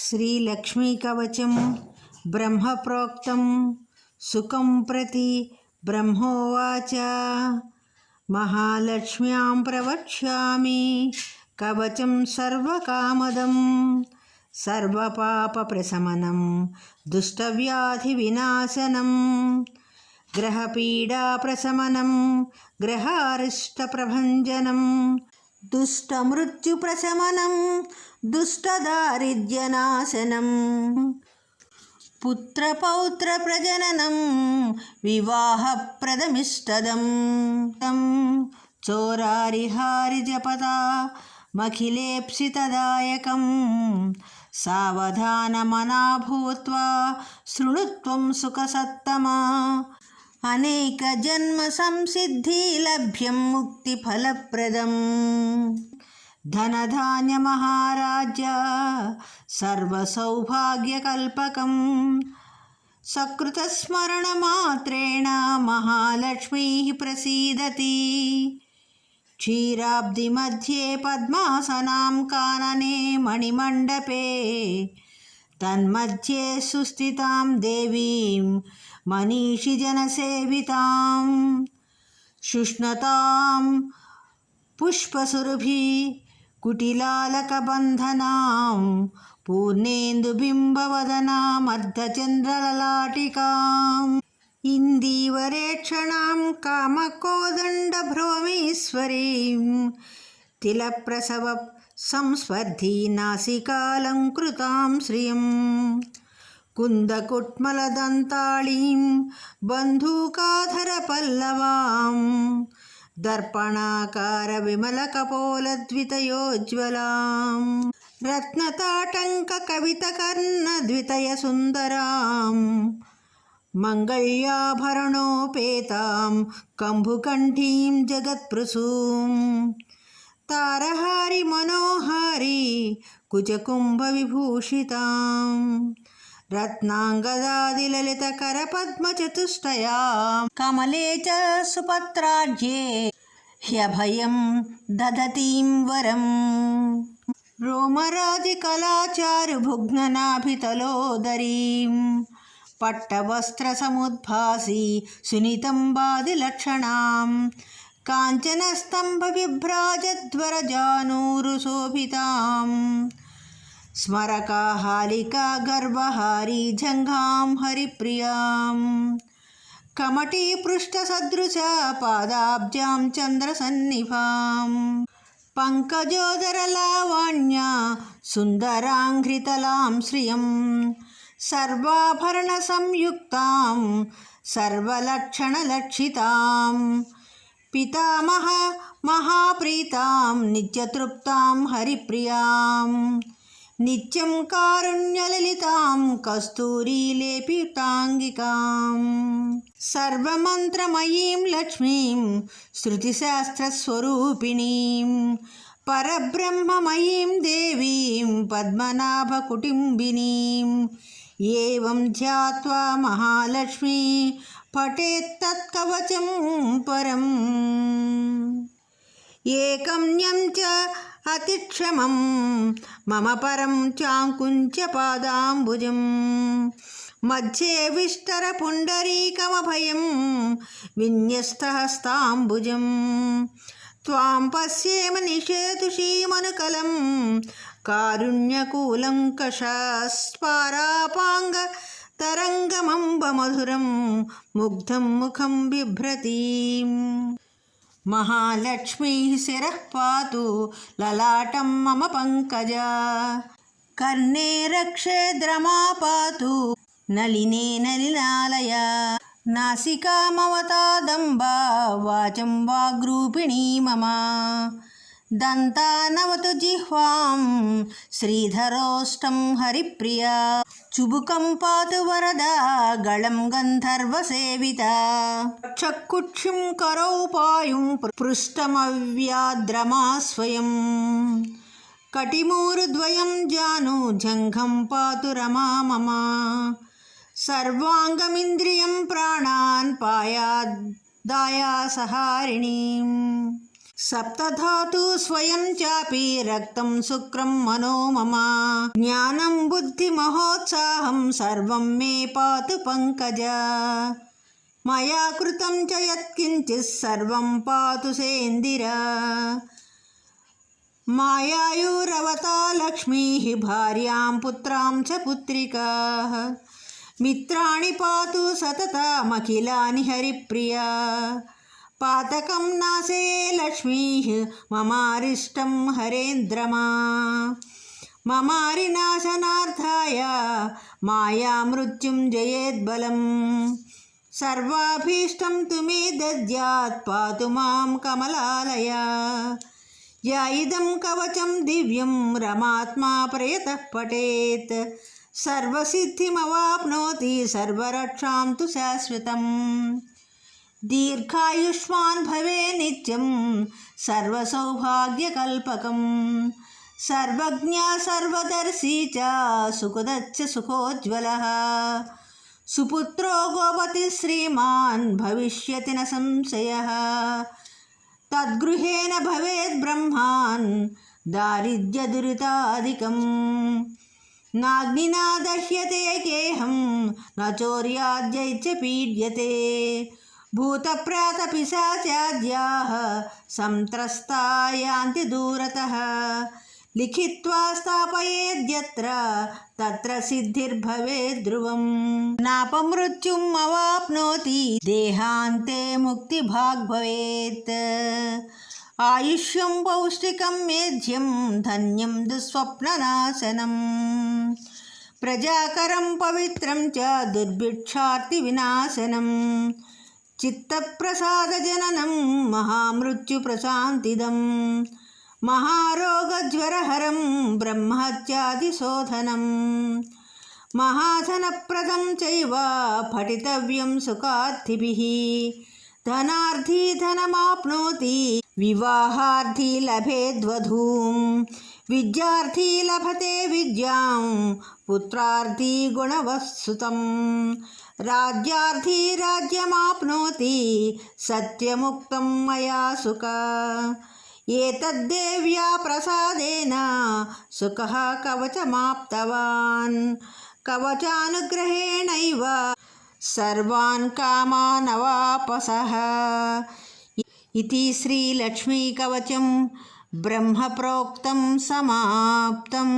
శ్రీలక్ష్మీకవచం బ్రహ్మప్రోక్తం సుఖం ప్రతి బ్రహ్మోవాచ. మహాలక్ష్మ్యాం ప్రవక్ష్యామి కవచం సర్వకామదం సర్వపాపప్రశమనం దుష్టవ్యాధివినాశనం గ్రహపీడాప్రశమనం గ్రహారిష్టప్రభంజనం దుష్టమృత్యుప్రశమనం दुष्टदारिद्र्यनाशनं पुत्रपौत्रप्रजननं विवाहप्रदमिष्टदं तं चोरारिहारिजपदा मखिलेप्सितदायकं सावधानमना भूत्वा शृणुत्वं सुखसत्तमा अनेकजन्मसंसिद्धिलभ्यं मुक्तिफलप्रदम् धनधान्यमहाराज्य सर्वसौभाग्यकल्पकं सकृतस्मरणमात्रेण महालक्ष्मीः प्रसीदति क्षीराब्धिमध्ये पद्मासनां कानने मणिमण्डपे तन्मध्ये सुस्थितां देवीं मनीषिजनसेवितां शुष्णतां पुष्पसुरभि कुटिलालकबन्धनां पूर्णेन्दुबिम्बवदनामर्धचन्द्रललाटिकाम् इन्दीवरेक्षणां कामकोदण्डभ्रोमीश्वरीं तिलप्रसव संस्पर्धी नासिकालङ्कृतां श्रियं कुन्दकुट्मलदन्ताळीं దర్పణాకార విమలకపోలద్వితయోజ్వలాం రత్నతాటంక కవిత కర్ణ ద్వితయ సుందరాం. మంగళ్యాభరణోపేతాం కంభుకంఠీం జగత్ప్రసూం తారహారి మనోహారి కుజకుంభ విభూషితాం. रत्नाङ्गदादिललितकरपद्मचतुष्टयां कमले च सुपत्राढ्ये ह्यभयं दधतीं वरम् रोमराजिकलाचारुभुग्ननाभितलोदरीं पट्टवस्त्रसमुद्भासि सुनितम्बादिलक्षणां స్మరకా హాలికా గర్వహారీ జంఘాం హరిప్రియాం కమటీ పృష్ఠసదృశ పాదాబ్జాం చంద్రసన్నిభాం పంకజోదరలావాణ్య సుందరాంఘ్రితలాం శ్రియం సర్వాభరణ సంయుక్తాం సర్వలక్షణలక్షితాం పితామహ మహాప్రీతాం నిత్యతృప్తాం హరిప్రియాం నిత్యం కారుణ్యలలితాం కస్తూరీలేపితాంగికాం సర్వమంత్రమయీం లక్ష్మీం శృతిశాస్త్రస్వరూపిణీం. పరబ్రహ్మమయీం దేవీం పద్మనాభకుటుంబినీం. ఏం ధ్యాత్వా మహాలక్ష్మీ పఠేత్తత్కవచం పరం. ఏకం న్యం చ परम् एकम्यं च अतिक्षमं मम परं चाङ्कुञ्चपादाम्बुजं मध्ये विष्टरपुण्डरीकमभयं विन्यस्तहस्ताम्बुजं त्वां पश्येम निषेतुषीमनुकलं कारुण्यकूलङ्कषस्पारापाङ्ग तरङ्गमम्बमधुरं मुग्धं मुखं बिभ्रतीम् మహాలక్ష్మీ శిరః పాతు లలాటం మమ పంకజ. కర్ణే రక్షేద్రమా పాతు నలినే నలినాలయ నాసికా మమతాదంబా వాచం వాగ్రూపిణీ మమ. దంతానవతు జిహ్వాం శ్రీధరోష్టం హరిప్రియా. చుబుకం పాతు వరద గళం గంధర్వసేవిత చక్కుక్షుం కరౌపాయుం పృష్టమవ్యాద్రమా స్వయం. కటిమూరుద్వయం జాను జంఘం పాతు రమా మమ. సర్వాంగమింద్రియం ప్రాణాన్ పాయాదాయా సహారిణీం. సప్తధాతు స్వయం చాపి రక్తం శుక్రం మనో మమ. జ్ఞానం బుద్ధి మహోత్సాహం సర్వం మే పాతు పంకజ. మయా కృతం చ యత్కించిత్ సర్వం పాతు సేందిర. మాయాయురవతా లక్ష్మీ భార్యాం పుత్రాం చ పుత్రికా. మిత్రాణి పాతు సతతమఖిలాని హరిప్రియా. పాతకం నాశే లక్ష్మీ మమారిష్టం హరేంద్రమా. మమారినాశనార్థాయ మాయా మృత్యుం జయేద్బలం. సర్వాభీష్టం తుమే దద్యాత్ పాతు మాం కమలాలయ. యా ఇదం కవచం దివ్యం రమాత్మా ప్రయత పఠేత్ సర్వసిద్ధిమవాప్నోతి సర్వరక్షాం తు శాశ్వతం. దీర్ఘాయుష్మాన్ భవే నిత్యం సర్వసౌభాగ్యకల్పకం. సర్వజ్ఞ సర్వదర్శీ చ సుఖదచ్చ సుఖోజ్వల. సుపుత్రో గోపతి శ్రీమాన్ భవిష్యతి న సంశయ. తద్గృహేణ భవేద్ బ్రహ్మాన్ దారిద్ర్యదురితాదికం నాగ్నినా దహ్యతే కేహం న పీడ్యతే. भूतप्रातपिशाचाद्याः संत्रस्ता यान्ति दूरतः। लिखित्वा स्थापयेद्यत्र, तत्र सिद्धिर्भवेद् ध्रुवम्। नापमृत्युम् अवाप्नोति, देहान्ते मुक्तिभाग् भवेत्। आयुष्यं पौष्टिकं मेध्यं, धन्यं दुःस्वप्ननाशनम्। प्रजाकरं पवित्रं च, दुर्भिक्षार्तिविनाशनम्। చిత్తప్రసాదజననం మహామృత్యుప్రశాంతిదం మహారోగజ్వరహరం బ్రహ్మహత్యాదిశోధనం మహాధనప్రదం చైవ పఠితవ్యం సుఖార్థిభిः ధనార్థీ ధనమాప్నోతి विवाहार्थी लभेद्वधूं विद्यार्थी लभते विद्यां। पुत्रार्थी गुणवत्सुतं। राज्यार्थी राज्यमाप्नोति। सत्यमुक्तं मया सुख। एतद्देव्या प्रसादेन सुखः कवचमाप्तवान्। कवचानुग्रहेणैव सर्वान् कामानवापसः। ఇది శ్రీలక్ష్మీకవచం బ్రహ్మప్రోక్తం సమాప్తం